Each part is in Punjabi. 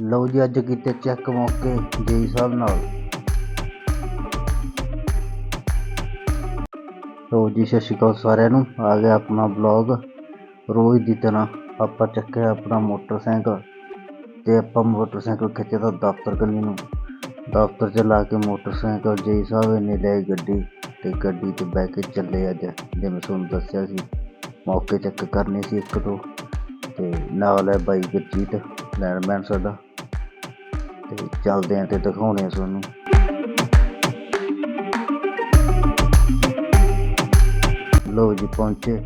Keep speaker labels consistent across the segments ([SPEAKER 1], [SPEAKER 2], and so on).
[SPEAKER 1] ਲਓ ਜੀ, ਅੱਜ ਕੀਤੇ ਚੈੱਕ ਮੌਕੇ, ਜੀ ਸਾਹਿਬ ਨਾਲ। ਲਓ ਜੀ, ਸਤਿ ਸ਼੍ਰੀ ਅਕਾਲ ਸਾਰਿਆਂ ਨੂੰ। ਆ ਗਿਆ ਆਪਣਾ ਬਲੌਗ ਰੋਜ਼ ਦੀ ਤਰ੍ਹਾਂ ਆਪਾਂ ਚੱਕਿਆ ਆਪਣਾ ਮੋਟਰਸਾਈਕਲ ਤੇ ਆਪਾਂ ਮੋਟਰਸਾਈਕਲ ਖਿੱਚੇ ਤਾਂ ਦਫ਼ਤਰ ਕੰਨੀ ਨੂੰ। ਦਫ਼ਤਰ ਚ ਲਾ ਕੇ ਮੋਟਰਸਾਈਕਲ ਜੀ ਸਾਹਿਬ ਨੇ ਲੈ ਗੱਡੀ ਤੇ ਗੱਡੀ ਤੇ ਬਹਿ ਕੇ ਚੱਲੇ ਅੱਜ, ਜਿਵੇਂ ਤੁਹਾਨੂੰ ਦੱਸਿਆ ਸੀ। ਮੌਕੇ ਚੈੱਕ ਕਰਨੇ ਸੀ ਇੱਕ ਦੋ ਤੇ ਨਾਲ ਹੈ ਬਾਈ ਗੁਰਜੀਤ, ਲੈਂਡਮੈਨ ਸਾਡਾ। ਤੇ ਚੱਲਦੇ ਆਂ ਤੇ ਦਿਖਾਉਣੇ ਆ ਤੁਹਾਨੂੰ। ਲੋ ਜੀ, ਪਹੁੰਚੇ।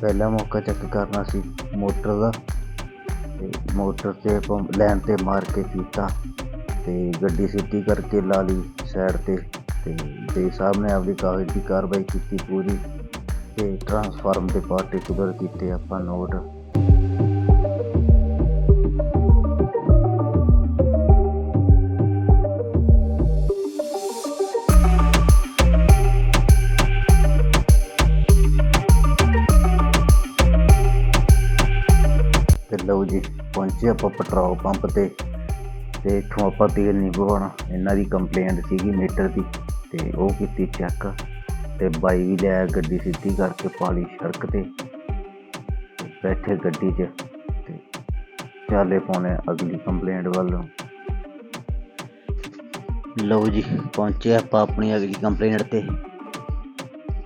[SPEAKER 1] ਪਹਿਲਾ ਮੌਕਾ ਚੈੱਕ ਕਰਨਾ ਸੀ ਮੋਟਰ ਦਾ। ਤੇ ਮੋਟਰ ਤੇ ਆਪਾਂ ਲੈਣ ਤੇ ਮਾਰ ਕੇ ਕੀਤਾ। ਤੇ ਗੱਡੀ ਸਿੱਧੀ ਕਰਕੇ ਲਾ ਲਈ ਸਾਈਡ ਤੇ। ਤੇ ਦੇ ਸਾਹਿਬ ਨੇ ਆਪਦੀ ਕਾਗਜ਼ ਦੀ ਕਾਰਵਾਈ ਕੀਤੀ ਪੂਰੀ। ਤੇ ਟਰਾਂਸਫਾਰਮ ਦੇ ਪਾਰਟੀਕੂਲਰ ਕੀਤੇ ਆਪਾਂ ਨੋਟ ਲਓ ਜੀ, ਪਹੁੰਚੇ ਆਪਾਂ ਪੈਟਰੋਲ ਪੰਪ ਤੇ ਤੇ ਇੱਥੋਂ ਆਪਾਂ ਤੇਲ ਨਹੀਂ ਪਵਾਉਣਾ ਇਹਨਾਂ ਦੀ ਕੰਪਲੇਂਟ ਸੀਗੀ ਮੀਟਰ ਦੀ ਤੇ ਉਹ ਕੀਤੀ ਚੈੱਕ ਤੇ ਬਾਈ ਵੀ ਲਿਆ ਗੱਡੀ ਸਿੱਧੀ ਕਰਕੇ ਪਾਲੀ ਸੜਕ ਤੇ ਬੈਠੇ ਗੱਡੀ 'ਚ ਤੇ ਚਾਲੇ ਪਾਉਣੇ ਅਗਲੀ ਕੰਪਲੇਂਟ ਵੱਲ। ਲਓ ਜੀ, ਪਹੁੰਚੇ ਆਪਾਂ ਆਪਣੀ ਅਗਲੀ ਕੰਪਲੇਂਟ ਤੇ।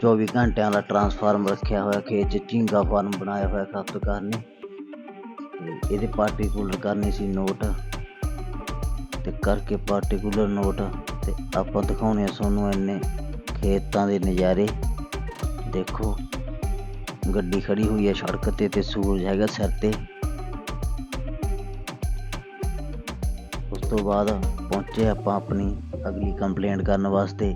[SPEAKER 1] 24 ਘੰਟਿਆਂ ਦਾ ਟਰਾਂਸਫਾਰਮ ਰੱਖਿਆ ਹੋਇਆ, ਖੇਤ 'ਚ ਝੀਂਗਾ ਫਾਰਮ ਬਣਾਇਆ ਹੋਇਆ ਖਪਤਕਾਰ ਨੇ ਇਹਦੇ ਪਾਰਟੀਕੂਲਰ ਕਰਨੀ ਸੀ ਨੋਟ ਤੇ ਕਰਕੇ ਪਾਰਟੀਕੂਲਰ ਨੋਟ ਤੇ ਆਪਾਂ ਦਿਖਾਉਣੇ ਆ ਤੁਹਾਨੂੰ ਇੰਨੇ ਖੇਤਾਂ ਦੇ ਨਜ਼ਾਰੇ। ਦੇਖੋ, ਗੱਡੀ ਖੜੀ ਹੋਈ ਹੈ ਸੜਕ ਤੇ ਤੇ ਸੂਰਜ ਹੈਗਾ ਸਿਰ ਤੇ। ਉਸ ਤੋਂ ਬਾਅਦ ਪਹੁੰਚੇ ਆਪਾਂ ਆਪਣੀ ਅਗਲੀ ਕੰਪਲੇਂਟ ਕਰਨ ਵਾਸਤੇ।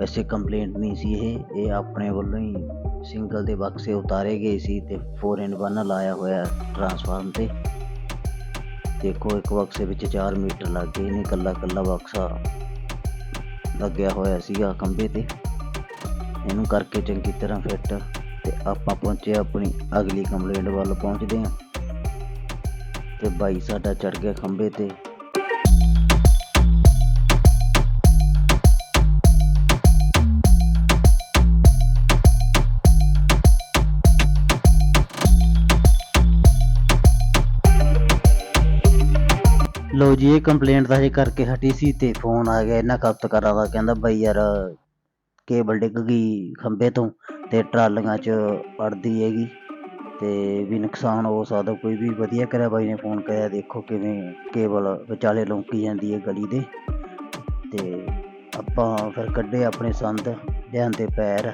[SPEAKER 1] ਵੈਸੇ ਕੰਪਲੇਂਟ ਨਹੀਂ ਸੀ ਇਹ ਇਹ ਆਪਣੇ ਵੱਲੋਂ ਹੀ ਸਿੰਗਲ ਦੇ ਬਕਸੇ ਉਤਾਰੇ ਗਏ ਸੀ ਤੇ 4 ਇਨ 1 ਲਾਇਆ ਹੋਇਆ ਟਰਾਂਸਫਾਰਮ ਤੇ। ਦੇਖੋ, ਇੱਕ ਬਕਸੇ ਵਿੱਚ 4 ਮੀਟਰ ਲੱਗ ਗਏ ਨੇ ਕੱਲਾ ਕੱਲਾ ਬਕਸਾ ਲੱਗਿਆ ਹੋਇਆ ਸੀਗਾ ਖੰਭੇ ਤੇ। ਇਹਨੂੰ ਕਰਕੇ ਚੰਗੀ ਤਰ੍ਹਾਂ ਫਿੱਟ ਤੇ ਆਪਾਂ ਪਹੁੰਚੇ ਆਪਣੀ ਅਗਲੀ ਕੰਪਲੇਂਟ ਵੱਲ, ਪਹੁੰਚਦੇ ਹਾਂ। ਤੇ ਬਾਈ ਸਾਡਾ ਚੜ ਗਿਆ ਖੰਭੇ ਤੇ। ਲੋ ਜੀ, ਇਹ ਕੰਪਲੇਂਟ ਤਾਂ ਹਜੇ ਕਰਕੇ ਹਟੀ ਸੀ ਤੇ ਫੋਨ ਆ ਗਿਆ ਇਹਨਾਂ ਖਪਤਕਾਰਾਂ ਦਾ, ਕਹਿੰਦਾ ਬਈ ਯਾਰ ਕੇਬਲ ਡਿੱਗ ਗਈ ਖੰਭੇ ਤੋਂ ਤੇ ਟਰਾਲੀਆਂ 'ਚ ਪੜਦੀ ਹੈਗੀ ਤੇ ਵੀ ਨੁਕਸਾਨ ਹੋ ਸਕਦਾ, ਕੋਈ ਵੀ ਵਧੀਆ ਕਰਿਆ ਬਾਈ ਨੇ ਫੋਨ ਕਰਿਆ, ਦੇਖੋ ਕਿਵੇਂ ਕੇਬਲ ਵਿਚਾਲੇ ਲੌਂਕੀ ਜਾਂਦੀ ਹੈ ਗਲੀ ਦੇ ਤੇ ਆਪਾਂ ਫਿਰ ਕੱਢੇ ਆਪਣੇ ਸੰਦ, ਲਿਆਂਦੇ ਪੈਰ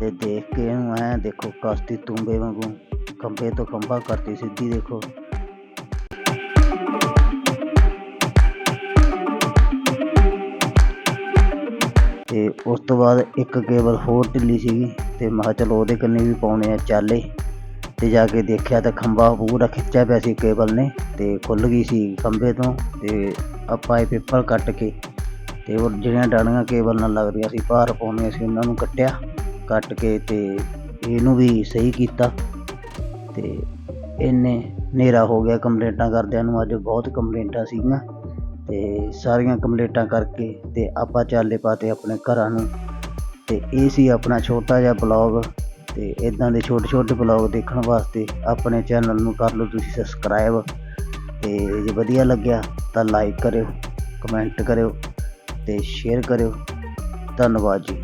[SPEAKER 1] ਤੇ ਦੇਖ ਕੇ ਇਹਨੂੰ ਐ ਦੇਖੋ ਕਸਤੀ ਤੁੰਬੇ ਵਾਂਗੂ ਖੰਭੇ ਤੋਂ ਖੰਭਾ ਕਰਤੀ ਸਿੱਧੀ ਦੇਖੋ। ਅਤੇ ਉਸ ਤੋਂ ਬਾਅਦ ਇੱਕ ਕੇਬਲ ਹੋਰ ਢਿੱਲੀ ਸੀਗੀ ਅਤੇ ਮੈਂ ਕਿਹਾ ਚਲੋ ਉਹਦੇ ਕੰਨੇ ਵੀ ਪਾਉਣੇ ਆ ਚਾਲੇ ਅਤੇ ਜਾ ਕੇ ਦੇਖਿਆ ਤਾਂ ਖੰਭਾ ਪੂਰਾ ਖਿੱਚਿਆ ਪਿਆ ਸੀ ਕੇਬਲ ਨੇ ਅਤੇ ਖੁੱਲ੍ਹ ਗਈ ਸੀ ਖੰਭੇ ਤੋਂ ਅਤੇ ਆਪਾਂ ਇਹ ਪੇਪਰ ਕੱਟ ਕੇ ਅਤੇ ਉਹ ਜਿਹੜੀਆਂ ਡਾਣੀਆਂ ਕੇਬਲ ਨਾਲ ਲੱਗਦੀਆਂ ਸੀ ਭਾਰ ਪਾਉਣੀਆਂ ਸੀ ਉਹਨਾਂ ਨੂੰ ਕੱਟਿਆ, ਕੱਟ ਕੇ ਅਤੇ ਇਹਨੂੰ ਵੀ ਸਹੀ ਕੀਤਾ ਅਤੇ ਇੰਨੇ ਹਨੇਰਾ ਹੋ ਗਿਆ ਕੰਪਲੇਂਟਾਂ ਕਰਦਿਆਂ ਨੂੰ, ਅੱਜ ਬਹੁਤ ਕੰਪਲੇਂਟਾਂ ਸੀਗੀਆਂ। ਅਤੇ ਸਾਰੀਆਂ ਕੰਪਲੀਟਾਂ ਕਰਕੇ ਅਤੇ ਆਪਾਂ ਚਾਲੇ ਪਾਤੇ ਆਪਣੇ ਘਰਾਂ ਨੂੰ। ਅਤੇ ਇਹ ਸੀ ਆਪਣਾ ਛੋਟਾ ਜਿਹਾ ਬਲੌਗ ਅਤੇ ਇੱਦਾਂ ਦੇ ਛੋਟੇ ਛੋਟੇ ਬਲੌਗ ਦੇਖਣ ਵਾਸਤੇ ਆਪਣੇ ਚੈਨਲ ਨੂੰ ਕਰ ਲਓ ਤੁਸੀਂ ਸਬਸਕ੍ਰਾਈਬ। ਅਤੇ ਜੇ ਵਧੀਆ ਲੱਗਿਆ ਤਾਂ ਲਾਈਕ ਕਰਿਓ ਕਮੈਂਟ ਕਰਿਓ ਅਤੇ ਸ਼ੇਅਰ ਕਰਿਓ। ਧੰਨਵਾਦ ਜੀ।